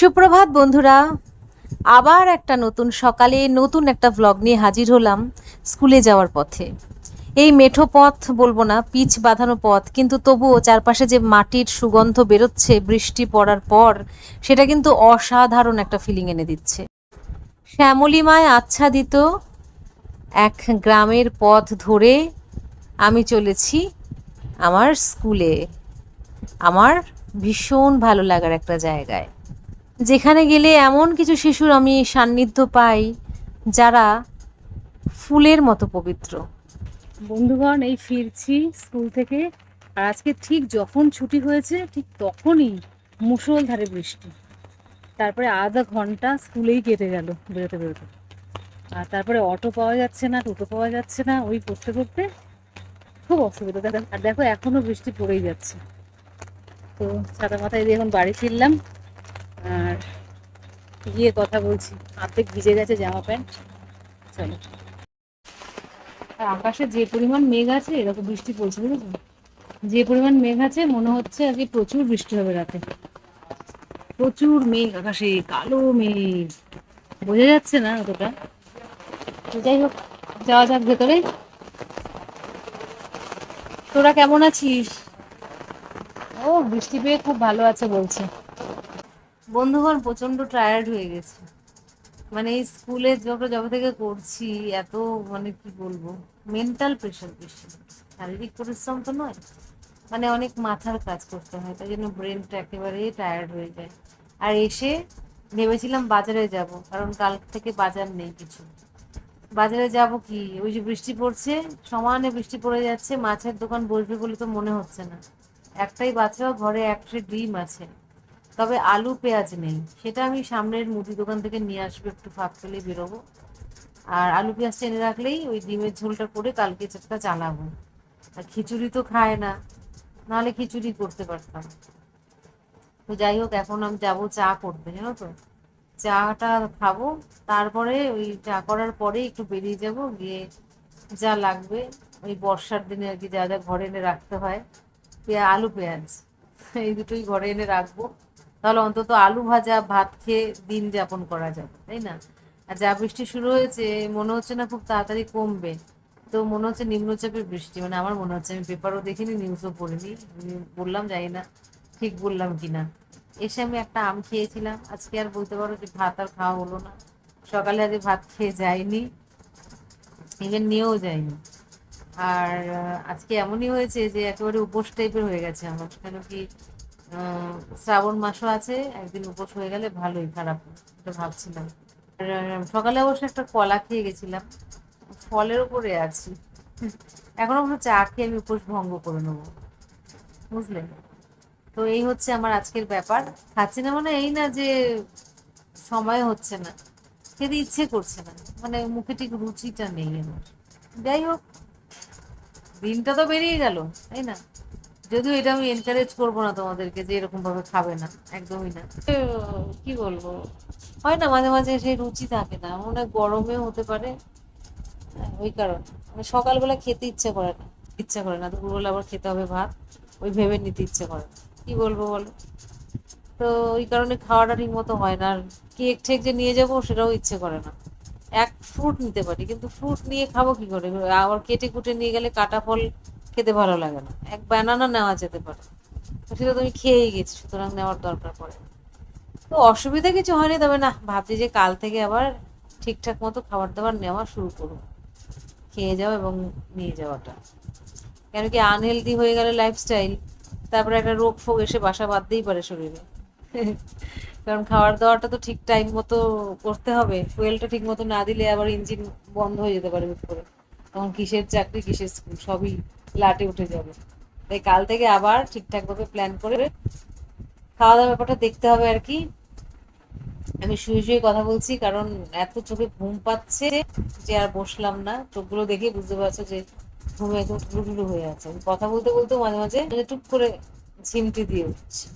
সুপ্রভাত, বন্ধুরা। আবার একটা নতুন সকালে নতুন একটা ভ্লগ নিয়ে হাজির হলাম স্কুলে যাওয়ার পথে। এই মেঠো পথ বলব না, পিচ বাঁধানো পথ, কিন্তু তবুও চারপাশে যে মাটির সুগন্ধ বেরোচ্ছে, বৃষ্টি পড়ার পর, সেটা কিন্তু অসাধারণ একটা ফিলিং এনে দিচ্ছে। শ্যামলিমায় আচ্ছাদিত এক গ্রামের পথ ধরে আমি চলেছি আমার স্কুলে। আমার ভীষণ ভালো লাগার একটা জায়গায়। যেখানে গেলে এমন কিছু শিশুর আমি সান্নিধ্য পাই যারা ফুলের মতো পবিত্র। বন্ধুগণ, এই ফিরছি স্কুল থেকে। আর আজকে ঠিক যখন ছুটি হয়েছে, ঠিক তখনই মুষলধারে বৃষ্টি। তারপরে আধা ঘণ্টা স্কুলেই কেটে গেল বেরোতে বেরোতে। আর তারপরে অটো পাওয়া যাচ্ছে না, টোটো পাওয়া যাচ্ছে না, ওই করতে করতে খুব অসুবিধা। দেখো আর দেখো, এখনও বৃষ্টি পড়েই যাচ্ছে। তো ছাতা মাথায় দিয়ে এখন বাড়ি ফিরলাম। আর গিয়ে কথা বলছি। অর্ধেক ভিজে গেছে জামা প্যান্ট। চলো। আর আকাশে যে পরিমাণ মেঘ আছে, এরকম বৃষ্টি পড়ছে, বুঝেছ? যে পরিমাণ মেঘ আছে, মনে হচ্ছে আজকে প্রচুর বৃষ্টি হবে রাতে। প্রচুর মেঘ, আকাশে কালো মেঘ। বোঝা যাচ্ছে না অতটা। যাই হোক, যাওয়া যাক ভেতরে। তোরা কেমন আছিস? ও, বৃষ্টি পেয়ে খুব ভালো আছে বলছে। বন্ধুগণ প্রচণ্ড টায়ার্ড হয়ে গেছে। মানে এই স্কুলে যখন যবে থেকে করছি, এত মানে কি বলব মেন্টাল প্রেশার বেশি। শারীরিক পরিশ্রম তো নয় মানে অনেক মাথার কাজ করতে হয়, তাই জন্য ব্রেনটা একেবারেই টায়ার্ড হয়ে যায়। আর এসে ভেবেছিলাম বাজারে যাব, কারণ কাল থেকে বাজার নেই কিছু। বাজারে যাব কি? ওই যে বৃষ্টি পড়ছে, সমানে বৃষ্টি পড়ে যাচ্ছে, মাছের দোকান বসবে বলে তো মনে হচ্ছে না। একটাই বাচ্চা, ঘরে একটা ডিম আছে। তবে আলু, পেঁয়াজ নেই। সেটা আমি সামনের মুদি দোকান থেকে নিয়ে আসব, একটু ফাঁক পেলে বেরোবো। আর আলু পেঁয়াজটা এনে রাখলেই ওই ডিমের ঝোলটা করে কালকে চারটা চালাবো আর খিচুড়ি তো খায় না, নাহলে খিচুড়ি করতে পারতাম। তো যাই হোক, এখন আমি যাব চা করতে, জানো তো? চাটা খাব, তারপরে ওই চা করার পরে একটু বেরিয়ে যাব, গিয়ে যা লাগবে। ওই বর্ষার দিনে আর কি যা যা ঘরে এনে রাখতে হয় আলু পেঁয়াজ। এই দুটোই ঘরে এনে রাখব। তাহলে অন্তত আলু ভাজা, ভাত খেয়ে দিন যাপন করা যাবে, তাই না? আর যা বৃষ্টি শুরু হয়েছে, মনে হচ্ছে না খুব তাড়াতাড়ি কমবে। তো মনে হচ্ছে নিম্নচাপের বৃষ্টি মানে আমার মনে হচ্ছে, আমি পেপারও দেখিনি নিউজও পড়িনি। বললাম জানি না ঠিক বললাম কিনা এসে আমি একটা আম খেয়েছিলাম, আজকে আর বলতে পারো যে ভাত আর খাওয়া হলো না। সকালে আজকে ভাত খেয়ে যাইনি ইভেন নিয়েও যাইনি। আর আজকে এমনই হয়েছে যে একেবারে উপোস টাইপের হয়ে গেছে আমার, কেন কি শ্রাবণ মাসও আছে, একদিন উপোস হয়ে গেলে ভালোই, খারাপ এটা ভাবছিলাম। সকালে অবশ্য একটা কলা খেয়ে গেছিলাম, ফলের উপরে আছি। এখন অবশ্য চা খেয়ে আমি উপোস ভঙ্গ করে নেব। বুঝলেন তো এই হচ্ছে আমার আজকের ব্যাপার। খাচ্ছি না মানে এই না যে সময় হচ্ছে না, খেতে ইচ্ছে করছে না মানে মুখে ঠিক রুচিটা নেই আমার। যাই হোক, দিনটা তো বেরিয়ে গেল, তাই না? যদিও এটা আমি এনকারেজ করব না তোমাদেরকে যে এরকম ভাবে খাবে না একদমই না। কি বলব? হয় না মাঝে মাঝে সেই রুচি থাকে না মনে গরমে হতে পারে। হ্যাঁ, ওই কারণে। মানে সকালবেলা খেতে ইচ্ছে করে না ইচ্ছা করে না। দুপুরবেলা আবার খেতে হবে ভাত ওই ভেবে নিতে ইচ্ছে করে না। কি বলব বলো? তো ওই কারণে খাওয়াটা ঠিক মতো হয় না আর কেক ঠেক যে নিয়ে যাব সেটাও ইচ্ছে করে না। এক ফ্রুট নিতে পারি কিন্তু ফ্রুট নিয়ে খাব কি করে? আবার কেটে কুটে নিয়ে গেলে কাটা ফল খেতে ভালো লাগে না। এক ব্যানানা নেওয়া যেতে পারে। সেটা তুমি খেয়েই গেছি, সুতরাং নেওয়ার দরকার পড়ে তো অসুবিধা কিছু হয়নি, তবে না, ভাবছি যে কাল থেকে আবার ঠিকঠাক মতো খাবার দাবার নেওয়া শুরু করব। খেয়ে যাওয়া এবং নিয়ে যাওয়াটা। কেন কি আনহেলদি হয়ে গেলে লাইফস্টাইল তারপরে একটা রোগ ফোগ এসে বাসা বাঁধতেই পারে শরীরে। কারণ খাবার দাওয়াটা তো ঠিক টাইম মতো করতে হবে ফুয়েলটা ঠিক মতো না দিলে আবার ইঞ্জিন বন্ধ হয়ে যেতে পারে হুট করে। তখন কিসের চাকরি, কিসের স্কুল, সবই লাটে উঠে যাবে। তাই কাল থেকে আবার ঠিকঠাক ভাবে প্ল্যান করে খাওয়া দাওয়ার ব্যাপারটা দেখতে হবে আর কি। আমি শুয়ে শুয়ে কথা বলছি কারণ এত চোখে ঘুম পাচ্ছে যে আর বসলাম না। চোখগুলো দেখে বুঝতে পারছ যে ঘুমে একদম টুলুটুলু হয়ে আছে। কথা বলতে বলতেও মাঝে মাঝে মানে টুক করে ঝিমটি দিয়ে উঠছে।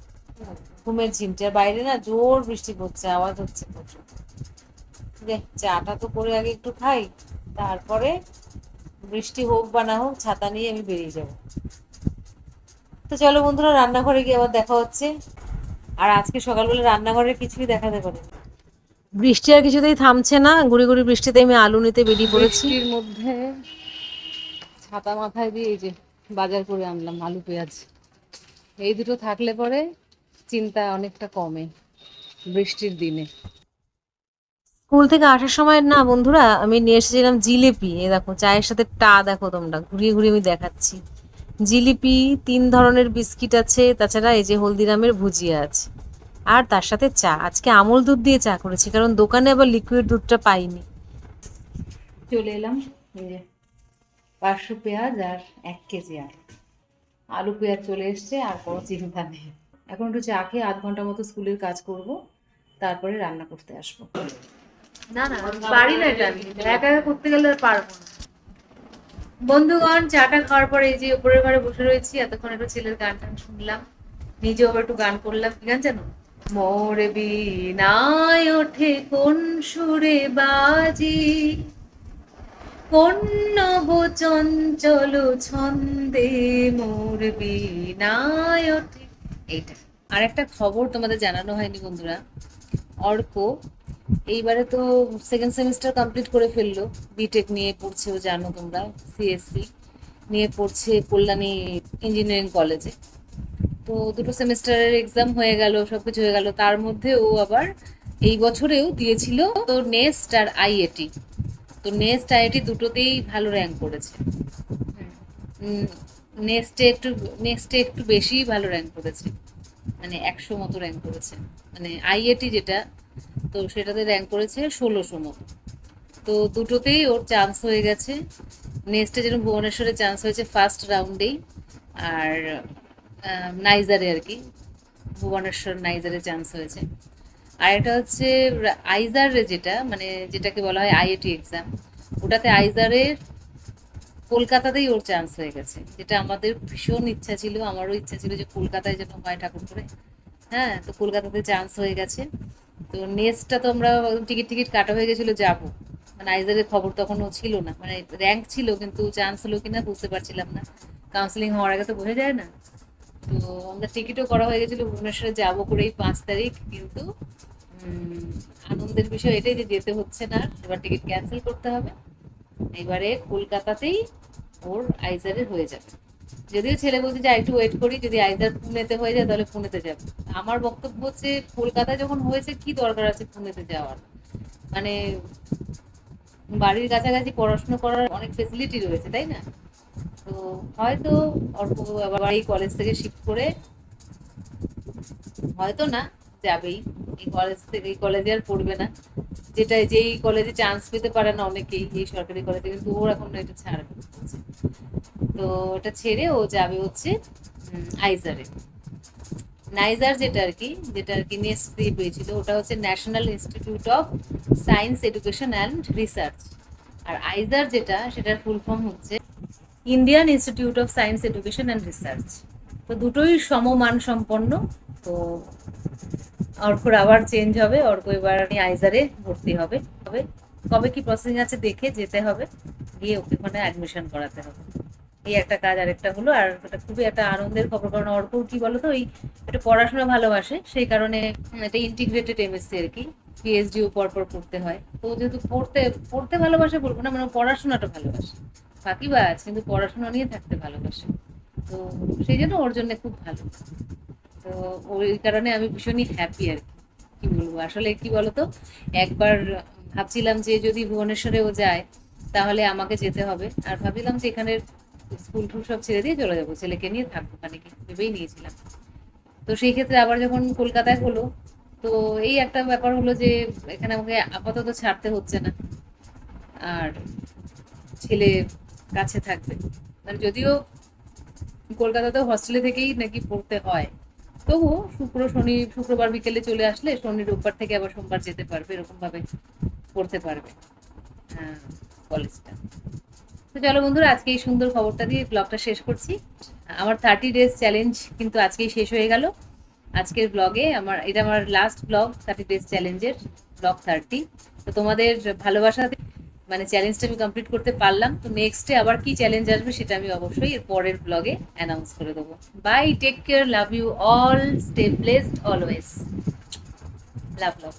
ঘুমের ঝিমটি। আর বাইরে না জোর বৃষ্টি পড়ছে, আওয়াজ হচ্ছে প্রচুর। চাটা তো করে আগে একটু খাই, তারপরে বৃষ্টি হোক বা না হোক, ছাতা নিয়ে আমি বেরিয়ে যাব। তো চলো বন্ধুরা, রান্নাঘরে গিয়ে আবার দেখা হচ্ছে। আর আজকে সকালবেলা রান্নাঘরের কিছুই দেখাতে পারে বৃষ্টি আর কিছুতেই থামছে না। গুড়ি গুড়ি বৃষ্টিতে আমি আলু নিতে বেরিয়ে পড়েছি। বৃষ্টির মধ্যে ছাতা মাথায় দিয়ে এই যে বাজার করে আনলাম আলু, পেঁয়াজ। এই দুটো থাকলে পরে চিন্তা অনেকটা কমে বৃষ্টির দিনে। স্কুল থেকে আসার সময় না, বন্ধুরা, আমি নিয়ে এসেছিলাম জিলিপি। এ দেখো, চায়ের সাথে টা দেখো তোমরা, ঘুরিয়ে ঘুরিয়ে আমি দেখাচ্ছি। জিলিপি, তিন ধরনের বিস্কিট আছে, তাছাড়া এই যে হলদিরামের ভুজিয়া আছে। আর তার সাথে চা, আজকে আমল দুধ দিয়ে চা করেছি, কারণ দোকানে আবার লিকুইড দুধটা পাইনি। চলে এলাম পাঁচশো পেঁয়াজ আর এক কেজি আলু আলু পেঁয়াজ চলে এসছে, আর কোনো চিন্তা নেই। এখন একটু চা খেয়ে আধ ঘণ্টা মতো স্কুলের কাজ করব, তারপরে রান্না করতে আসব। বন্ধুগণ, চাটা খাওয়ার পরে এই যে উপরের ঘরে বসে রয়েছি, এতক্ষণ ছেলের গান টান শুনলাম। নিজেও একটু গান করলাম। কি গান জানো? ওঠে কোন সুরে বাজি। কোন চঞ্চল ছন্দে মোর বিনায় ওঠে। এইটা। আর একটা খবর তোমাদের জানানো হয়নি বন্ধুরা। অর্ক এইবারে তো সেকেন্ড সেমিস্টার কমপ্লিট করে ফেলল। বিটেক নিয়ে পড়ছে ও, জানো তোমরা সিএসসি নিয়ে পড়ছে কল্যাণী ইঞ্জিনিয়ারিং কলেজে তো দুটো সেমিস্টারের এক্সাম হয়ে গেল সব কিছু হয়ে গেল। তার মধ্যে ও আবার এই বছরেও দিয়েছিল তো নেস্ট আর আইএটি তো নেস্ট আইআইটি দুটোতেই ভালো র্যাঙ্ক করেছে। নেক্সটে একটু নেক্সটে একটু বেশি ভালো র্যাঙ্ক করেছে। মানে একশো মতো র্যাঙ্ক করেছে। মানে আইএটি যেটা তো সেটাতে র্যাঙ্ক করেছে ষোলোশো মতো তো দুটোতেই ওর চান্স হয়ে গেছে। নেক্সটে যেরকম ভুবনেশ্বরে চান্স হয়েছে ফার্স্ট রাউন্ডেই আর নাইজারে আর কি, ভুবনেশ্বর নাইজারে চান্স হয়েছে। আর এটা হচ্ছে আইজার যেটা মানে যেটাকে বলা হয় আইআইটি এক্সাম ওটাতে আইজারের কলকাতাতেই ওর চান্স হয়ে গেছে। যেটা আমাদের ভীষণ ইচ্ছা ছিল, আমারও ইচ্ছা ছিল যে কলকাতায় যেন হয় ঠাকুর করে হ্যাঁ তো কলকাতাতে চান্স হয়ে গেছে। তো নেক্সটটা তো আমরা টিকিট টিকিট কাটা হয়ে গেছিল, যাব। মানে আইজারের খবর তখনও ছিল না। মানে র্যাঙ্ক ছিল, কিন্তু চান্স হলো কিনা বুঝতে পারছিলাম না। কাউন্সিলিং হওয়ার আগে তো বোঝা যায় না। তো আমরা টিকিটও করা হয়ে গেছিল ভুবনেশ্বরে, যাব করেই পাঁচ তারিখ, কিন্তু আনন্দের বিষয় এটাই যে যেতে হচ্ছে না, এবার টিকিট ক্যান্সেল করতে হবে। এবারে কলকাতাতেই ওর আইজারে হয়ে যাবে। যদিও ছেলে বলছে যে একটু ওয়েট করি, যদি আইদার পুনেতে হয়ে যায়, তাহলে পুনেতে যাবে। আমার বক্তব্য হচ্ছে কলকাতায় যখন হয়েছে, কি দরকার আছে পুনেতে যাওয়ার? মানে বাড়ির কাছাকাছি পড়াশোনা করার অনেক ফেসিলিটি রয়েছে, তাই না? তো হয়তো অল্প আবার এই কলেজ থেকে শিফট করে, হয়তো না, যাবেই। এই কলেজ থেকে, এই কলেজে আর পড়বে না। যেটা যেই কলেজে চান্স পেতে পারে না অনেকেই, এই সরকারি কলেজে কিন্তু ওর এখন এটা ছাড়বে। তো ওটা ছেড়ে ও যাবে হচ্ছে আইজারে নাইজার। যেটা আর কি, যেটা আর কি নেক্সট দিয়ে পেয়েছিল, ওটা হচ্ছে national institute of science education and research R IISER যেটা, সেটার ফুল ফর্ম হচ্ছে Indian institute of science education and research তো দুটোই সমমান সম্পন্ন, তো অর্কর আবার চেঞ্জ হবে, অর্ক এবার আমি আইজারে ভর্তি হবে। হবে কবে কি প্রসেসিং আছে দেখে যেতে হবে, গিয়ে ওকে ওখানে অ্যাডমিশন করাতে হবে। এই একটা কাজ আরেকটা হলো, আর এটা খুবই একটা আনন্দের খবর, কারণ অর্ক কি বলতো, ওই একটু পড়াশোনা ভালোবাসে, সেই কারণে এটা ইন্টিগ্রেটেড এমএসসি আর কি পিএইচডিও পরপর পড়তে হয়। তো যেহেতু পড়তে পড়তে ভালোবাসে বলব না মানে পড়াশোনাটা ভালোবাসে। বাকি বাজ কিন্তু পড়াশোনা নিয়ে থাকতে ভালোবাসে। তো সেই জন্য ওর জন্য খুব ভালো। তো ওই কারণে আমি ভীষণই হ্যাপি আর কি বলব? আসলে কি বলতো, একবার ভাবছিলাম যে যদি ভুবনেশ্বরেও যায়, তাহলে আমাকে যেতে হবে। আর ভাবছিলাম যে এখানের স্কুল টুল সব ছেড়ে দিয়ে চলে যাব। ছেলেকে নিয়ে থাকব মানে ভেবেই নিয়েছিলাম। তো সেই ক্ষেত্রে আবার যখন কলকাতায় হলো, তো এই একটা ব্যাপার হলো যে, এখানে আমাকে আপাতত ছাড়তে হচ্ছে না। আর ছেলে কাছে থাকবে। মানে যদিও কলকাতাতেও হস্টেলে থেকেই নাকি পড়তে হয়, তবুও শুক্র, শনি, শুক্রবার বিকেলে চলে আসলে শনি, রোববার থেকে আবার সোমবার যেতে পারবে এরকম ভাবে পড়তে পারবে হ্যাঁ কলেজটা তো চলো বন্ধুরা, আজকে এই সুন্দর খবরটা দিয়ে ব্লগটা শেষ করছি। আমার থার্টি ডেজ চ্যালেঞ্জ কিন্তু আজকেই শেষ হয়ে গেল। আজকের ব্লগে আমার, এটা আমার লাস্ট ব্লগ থার্টি ডেজ চ্যালেঞ্জের ব্লগ থার্টি তো তোমাদের ভালোবাসা মানে চ্যালেঞ্জটা আমি কমপ্লিট করতে পারলাম। তো নেক্সটে আবার কি চ্যালেঞ্জ আসবে সেটা আমি অবশ্যই এর পরের ব্লগে অ্যানাউন্স করে দেবো। Bye take care love you all stay blessed always love love